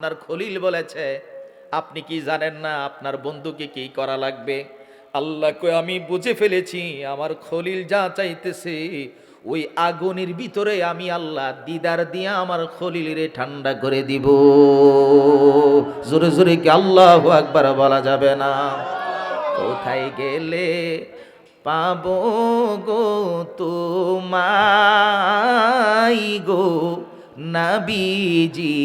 আপনার খলিল বলেছে, আপনি কি জানেন না আপনার বন্ধুকে কি করা লাগবে? আল্লাহ কই আমি বুঝে ফেলেছি, আমার খলিল যা চাইতেছে, ওই আগুনের ভিতরে আমি আল্লাহ দিদার দিয়ে আমার খলিলরে ঠান্ডা করে দিব। জোরে জোরে কি আল্লাহ একবার বলা যাবে না? কোথায় গেলে পাব গো তোমাই গো নাবিজি?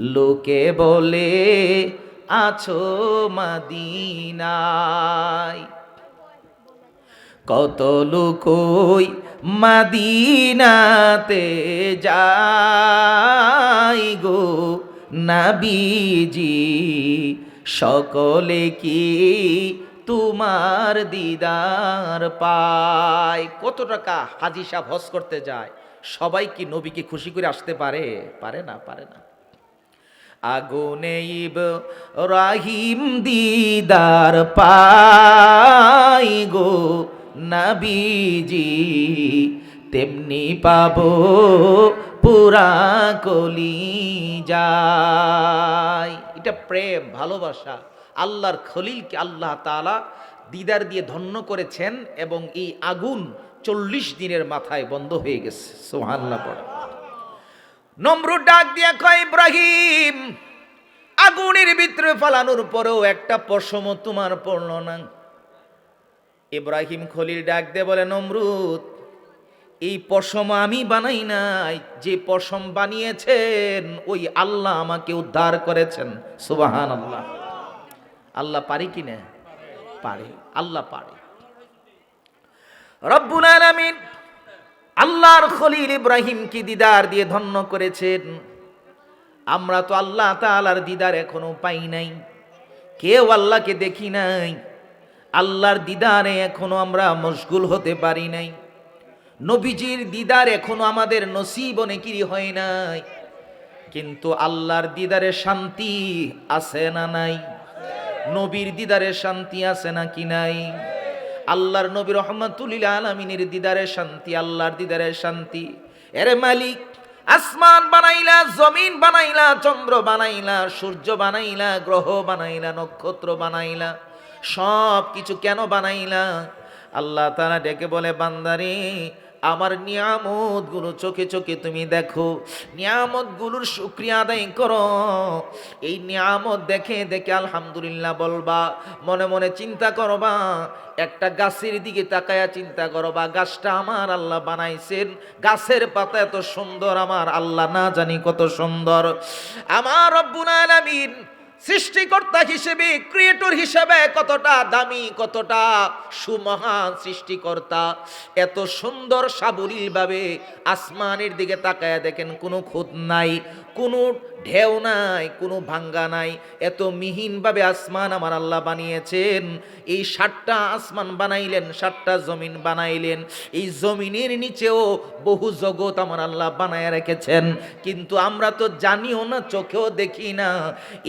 লোকে বলে, আছো মাদিনায়। কত লোকই মাদিনাতে যাই গো নাবিজি। সকলে কি তোমার দিদার পায়? কত টাকা হাজি সাহেব করতে যায়? সবাই কি নবীকে খুশি করে আসতে পারে? পারে না পারে না। আগুনে ইব রাহিম দিদার পাই গো নাবিজি। তেমনি পাবো পুরা কলি যায় এটা প্রেম, ভালোবাসা। আল্লাহর খলিলকে আল্লাহ তালা দিদার দিয়ে ধন্য করেছেন এবং এই আগুন চল্লিশ দিনের মাথায় বন্ধ হয়ে গেছে। সোহান্লা পড়ে। নমরুদ ডাক দিয়া কয়, ইব্রাহিম, আগুনের ভিতরে ফালানোর পরেও একটা পশম তোমার পড়ল না। ইব্রাহিম খলিল ডাক দিয়ে বলে, নমরুদ, এই পশম আমি বানাই নাই। যে পশম বানিয়েছেন, ওই আল্লাহ আমাকে উদ্ধার করেছেন। সুবাহান আল্লাহ আল্লাহ পারি কি না? পারে। আল্লাহ পারে। রব্বুল আলামিন আল্লাহর খলিল ইব্রাহিমকে দিদার দিয়ে ধন্য করেছেন? আমরা তো আল্লাহ তাআলার দিদার এখনও পাই নাই। কেউ আল্লাহকে দেখি নাই। আল্লাহর দিদারে এখনও আমরা মশগুল হতে পারি নাই। নবীজির দিদার এখনও আমাদের নসিব অনেকেরই হয় নাই। কিন্তু আল্লাহর দিদারে শান্তি আছে না নাই? নবীর দিদারে শান্তি আছে না কি নাই? আল্লাহর নবী রহমাতুল্লিল আলমিনের দিদারে শান্তি, আল্লাহর দিদারে শান্তি। এরে মালিক, আসমান বানাইলা, জমিন বানাইলা, চন্দ্র বানাইলা, সূর্য বানাইলা, গ্রহ বানাইলা, নক্ষত্র বানাইলা সব কিছু কেন বানাইলা? আল্লাহ তারা ডেকে বলে, বান্দারে আমার নিয়ামতগুলো চোখে চোখে তুমি দেখো। নিয়ামতগুলোর শুক্রিয়া আদায় করো। এই নিয়ামত দেখে দেখে আলহামদুলিল্লাহ বলবা, মনে মনে চিন্তা করবা, একটা গাছের দিকে তাকায়া চিন্তা করবা, গাছটা আমার আল্লাহ বানাইছেন, গাছের পাতা এত সুন্দর, আমার আল্লাহ না জানি কত সুন্দর। আমার রব্বুল আলামিন সৃষ্টিকর্তা হিসেবে ক্রিয়েটর হিসেবে কতটা দামি, কতটা সুমহান সৃষ্টিকর্তা। এত সুন্দর সাবলীলভাবে আসমানের দিকে তাকায় দেখেন, কোনো খুঁত নাই, কোনো ঢেউ নাই, কোনো ভাঙ্গা নাই। এত মিহিনভাবে আসমান আমার আল্লাহ বানিয়েছেন। এই সাতটা আসমান বানাইলেন, সাতটা জমিন বানাইলেন। এই জমিনের নিচেও বহু জগৎ আমার আল্লাহ বানায় রেখেছেন। কিন্তু আমরা তো জানিও না, চোখেও দেখি না,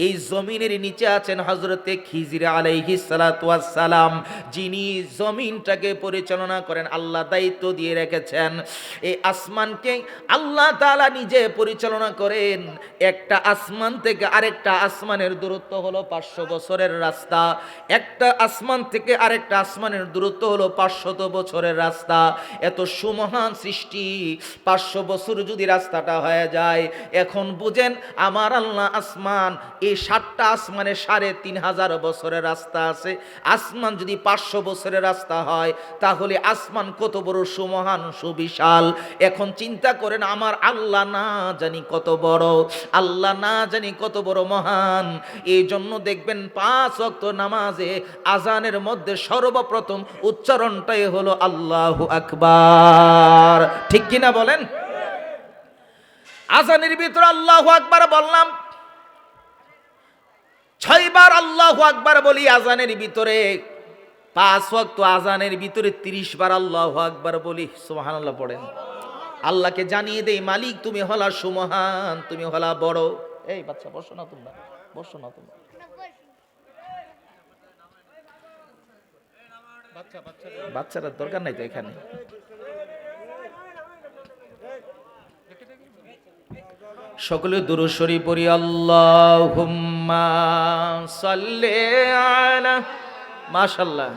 এই জমিনের নিচে আছেন হজরতে খিজির আলাইহি সালাম যিনি জমিনটাকে পরিচালনা করেন, আল্লাহ দায়িত্ব দিয়ে রেখেছেন। এই আসমানকে আল্লাহ তাআলা নিজে পরিচালনা করেন। একটা আসমান থেকে আরেকটা আসমানের দূরত্ব হলো পাঁচশো বছরের রাস্তা। একটা আসমান থেকে আরেকটা আসমানের দূরত্ব হলো পাঁচশত বছরের রাস্তা। এত সুমহান সৃষ্টি, পাঁচশো বছর যদি রাস্তাটা হয়ে যায়, এখন বুঝেন, আমার আল্লাহ আসমান, এই সাতটা আসমানে সাড়ে তিন হাজার বছরের রাস্তা আছে। আসমান যদি পাঁচশো বছরের রাস্তা হয়, তাহলে আসমান কত বড় সুমহান, সুবিশাল। এখন চিন্তা করেন, আমার আল্লাহ না জানি কত বড়, আল্লাহ না জানি কত বড় মহান। এই জন্য দেখবেন পাঁচ অক্ত নামাজে আজানের মধ্যে সর্বপ্রথম উচ্চারণটাই হলো আল্লাহ আকবার। ঠিক কিনা বলেন? আজানের ভিতরে আল্লাহ আকবার বললাম ছয়বার আল্লাহ আকবার বলি আজানের ভিতরে। পাঁচ ওয়াক্ত আজানের ভিতরে তিরিশ বার আল্লাহ আকবার বলি সোহান সুবহানাল্লাহ পড়েন। আল্লাহকে জানিয়ে দেই, মালিক তুমি হলা সুমহান, তুমি হলা বড়। এই বাচ্চা, বসো না তোমরা, বসো না তোমরা। বাচ্চারা দরকার নাই তো এখানে। সকলে দুরুশরী পড়ি, আল্লাহুম্মা সাল্লি আলা মাশাল্লাহ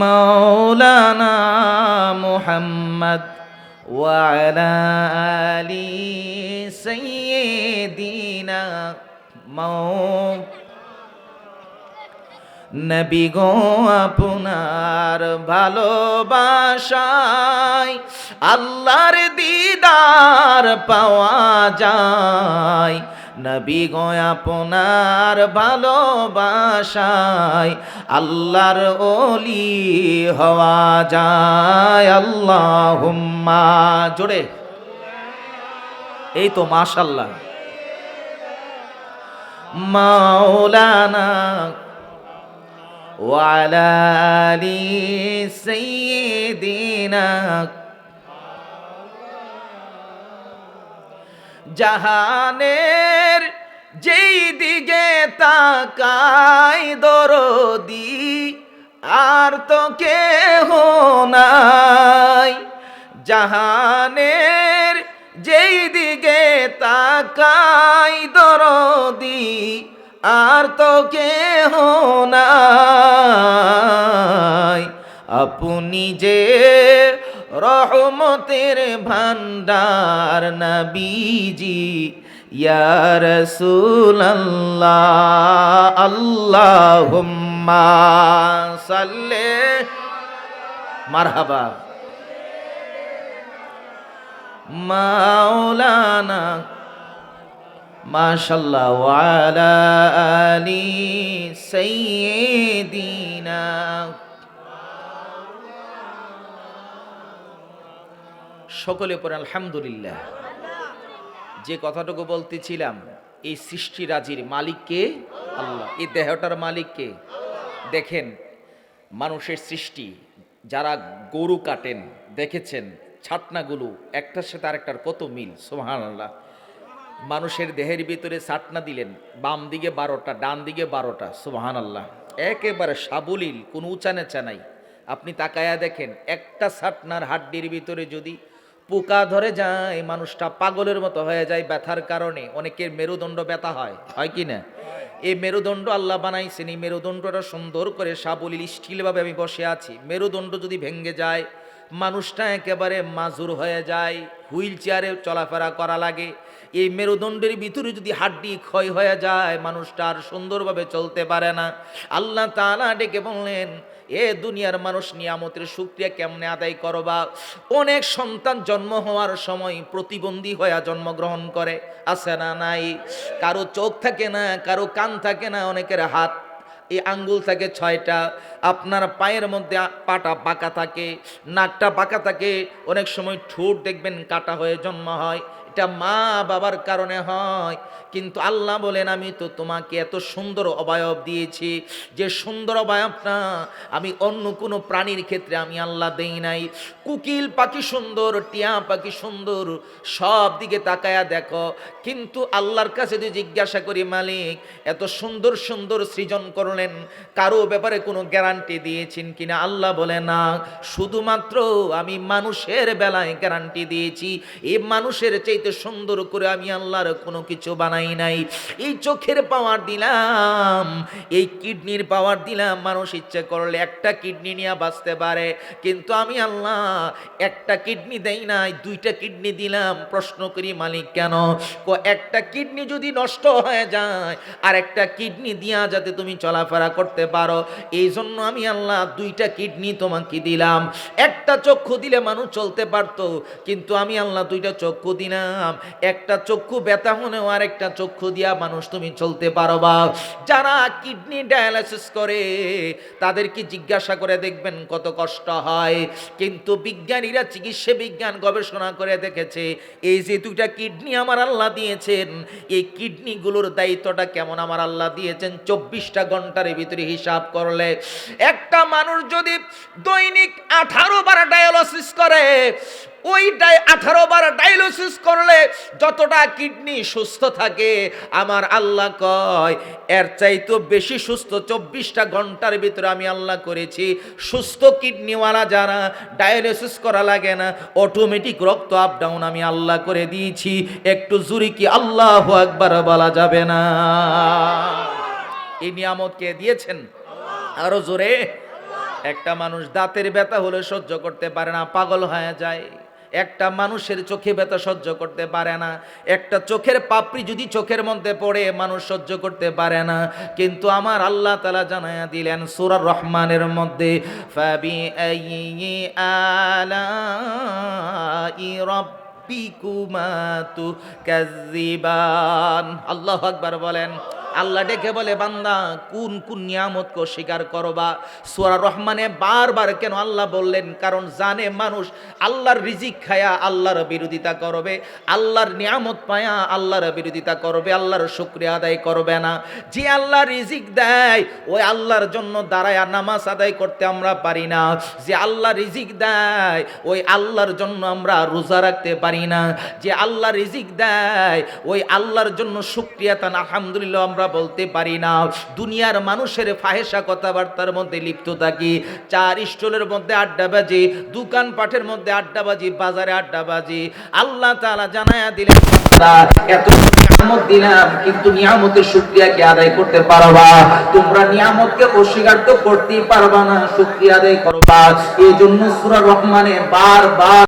মাওলানা মুহাম্মদ وعلى آل سيدنا মৌ নবী গো আপনার ভালোবাসায় আল্লাহর দিদার পাওয়া যায় নবী গো, আপনার ভালোবাসায় আল্লাহর ওলি হওয়া যায়। আল্লাহ হুম্মা জোরে। এই তো মাশাল্লাহ মাওলানা ওয়ালালি সৈদিনা জাহানের যেই দিকে তাকাই দরদি, আর তো কেহ নাই। জাহানের যেই দিকে তাকাই দরদি, আর তো কেহ নাই। আপনি যে রহমতের ভান্ডার নবীজি ইয়া রাসূলুল্লাহ আল্লাহুম্মা সাল্লি মারহাবা। মাওলানা মাশাল্লাহ ওয়ালা আলি সাইয়্যিদিনা সকলে পরে আলহামদুলিল্লাহ। যে কথাটুকু বলতেছিলাম, এই সৃষ্টি রাজির মালিককে আল্লাহ। এই দেহটার মালিককে দেখেন, মানুষের সৃষ্টি, যারা গরু কাটেন, দেখেছেন, ছাটনাগুলো একটার সাথে আরেকটার কত মিল সোহান আল্লাহ মানুষের দেহের ভিতরে ছাটনা দিলেন, বাম দিকে বারোটা, ডান দিকে বারোটা সুবাহান আল্লাহ একেবারে সাবলীল, কোনো উঁচা নেচা নাই। আপনি তাকায়া দেখেন, একটা ছাটনার হাড্ডির ভিতরে যদি পোকা ধরে যায়, মানুষটা পাগলের মতো হয়ে যায় ব্যথার কারণে। অনেকের মেরুদণ্ড ব্যথা হয়। হয় কি না? এই মেরুদণ্ড আল্লাহ বানাইছেন। এই মেরুদণ্ডটা সুন্দর করে সাবলীল স্টিলভাবে আমি বসে আছি। মেরুদণ্ড যদি ভেঙে যায়, মানুষটা একেবারে মাজুর হয়ে যায়, হুইল চেয়ারে চলাফেরা করা লাগে। এই মেরুদণ্ডের ভিতরে যদি হাড্ডি ক্ষয় হয়ে যায়, মানুষটা আর সুন্দরভাবে চলতে পারে না। আল্লাহ তালা ডেকে বললেন, এ দুনিয়ার মানুষ নিয়ামতের সুক্রিয়া কেমনে আদায় করবা? অনেক সন্তান জন্ম হওয়ার সময় প্রতিবন্ধী হয়ে জন্মগ্রহণ করে। আছে না নাই? কারও চোখ থাকে না, কারও কান থাকে না, অনেকের হাত এই আঙ্গুল থাকে ছয়টা, আপনার পায়ের মধ্যে পাটা বাঁকা থাকে, নাকটা বাঁকা থাকে, অনেক সময় ঠোঁট দেখবেন কাটা হয়ে জন্ম হয়, এটা মা বাবার কারণে হয়। কিন্তু আল্লাহ বলেন, আমি তো তোমাকে এত সুন্দর অবয়ব দিয়েছি, যে সুন্দর অবয়বটা আমি অন্য কোনো প্রাণীর ক্ষেত্রে আমি আল্লাহ দেই নাই। কুকিল পাখি সুন্দর, টিয়া পাখি সুন্দর, সব দিকে তাকায়া দেখো। কিন্তু আল্লাহর কাছে যদি জিজ্ঞাসা করি, মালিক, এত সুন্দর সুন্দর সৃজন করলেন কারও ব্যাপারে কোনো গ্যারান্টি দিয়েছেন কিনা? আল্লাহ বলে, না, শুধুমাত্র আমি মানুষের বেলায় গ্যারান্টি দিয়েছি। এই মানুষের চাইতে সুন্দর করে আমি আল্লাহর কোনো কিছু বানাই নাই। এই চোখের পাওয়ার দিলাম, এই কিডনির পাওয়ার দিলাম, মানুষ ইচ্ছে করলে একটা কিডনি নিয়ে বাঁচতে পারে। কিন্তু আমি আল্লাহ একটা কিডনি দেই নাই, দুইটা কিডনি দিলাম। প্রশ্ন করি, মালিক, কেন? একটা কিডনি যদি নষ্ট হয়ে যায় আর একটা কিডনি দিয়া যাতে তুমি চলাফেরা করতে পারো। এই জন্য আমি আল্লাহ দুইটা কিডনি তোমাকে দিলাম। একটা চক্ষু দিলে মানুষ চলতে পারতো, কিন্তু আমি আল্লাহ দুইটা চক্ষু দিলাম। একটা চক্ষু ব্যথা হলেও আর একটা চক্ষু দিয়া মানুষ তুমি চলতে পারো বা যারা কিডনি ডায়ালাইসিস করে, তাদেরকে জিজ্ঞাসা করে দেখবেন কত কষ্ট হয়। কিন্তু বিজ্ঞানীরা, চিকিৎসা বিজ্ঞান গবেষণা করে দেখেছে, এই যে দুইটা কিডনি আমার আল্লাহ দিয়েছেন, এই কিডনিগুলোর দায়িত্বটা কেমন আমার আল্লাহ দিয়েছেন? চব্বিশটা ঘণ্টার ভিতরে হিসাব করলে একটা মানুষ যদি দৈনিক আঠারো বার ডায়ালিসিস করে ওই আঠারো বার ডায়ালিসিস করলে যতটা কিডনি সুস্থ থাকে, আমার আল্লাহ কয়, এর চাইতো বেশি সুস্থ চব্বিশটা ঘণ্টার ভিতরে আমি আল্লাহ করেছি। সুস্থ কিডনিওয়ালা যারা ডায়ালিসিস করা লাগে না অটোমেটিক রক্ত আপ ডাউন আমি আল্লাহ করে দিয়েছি। একটু জুরি কি আল্লাহ একবার বলা যাবে না। এই নিয়ামত কে দিয়েছেন? আরও জোরে। একটা মানুষ দাঁতের ব্যথা হলে সহ্য করতে পারে না, পাগল হয়ে যায়। একটা মানুষের চোখে ব্যথা সহ্য করতে পারে না, একটা চোখের পাপড়ি যদি চোখের মধ্যে পড়ে, মানুষ সহ্য করতে পারে না। কিন্তু আমার আল্লাহ তালা জানায়া দিলেন সুরার রহমানের মধ্যে ফাবি আলাই রাব্বিকুমা তুকাজ্জিবান আল্লাহু আকবার বলেন আল্লাহ ডেকে বলে, বান্দা, কোন কোন নিয়ামতকে অস্বীকার করবা? সোরা রহমানে বারবার কেন আল্লাহ বললেন? কারণ জানে মানুষ, আল্লাহর রিজিক খায়া আল্লাহর বিরোধিতা করবে। আল্লাহর নিয়ামত পায়া আল্লাহর বিরোধিতা করবে, আল্লাহর শুক্রিয়া আদায় করবে না। যে আল্লাহ রিজিক দেয়, ওই আল্লাহর জন্য দাঁড়ায়া নামাজ আদায় করতে আমরা পারি না। যে আল্লাহ রিজিক দেয়, ওই আল্লাহর জন্য আমরা রোজা রাখতে পারি না। যে আল্লাহ রিজিক দেয়, ওই আল্লাহর জন্য শুক্রিয়া তান আলহামদুলিল্লাহ আমরা বলতে পারি না। দুনিয়ার মানুষের ফাহেসা কথাবার্তার মধ্যে লিপ্ত থাকি। চার স্টলের মধ্যে আড্ডা বাজি, দোকান পাঠের মধ্যে আড্ডা বাজি, বাজারে আড্ডা বাজি। আল্লাহ তাআলা জানায়া দিলেন এত নিয়ামতকে অস্বীকার তো করতেই পারবা না, শুক্রিয়া আদায় করবা। এই জন্য সূরা রহমানে বারবার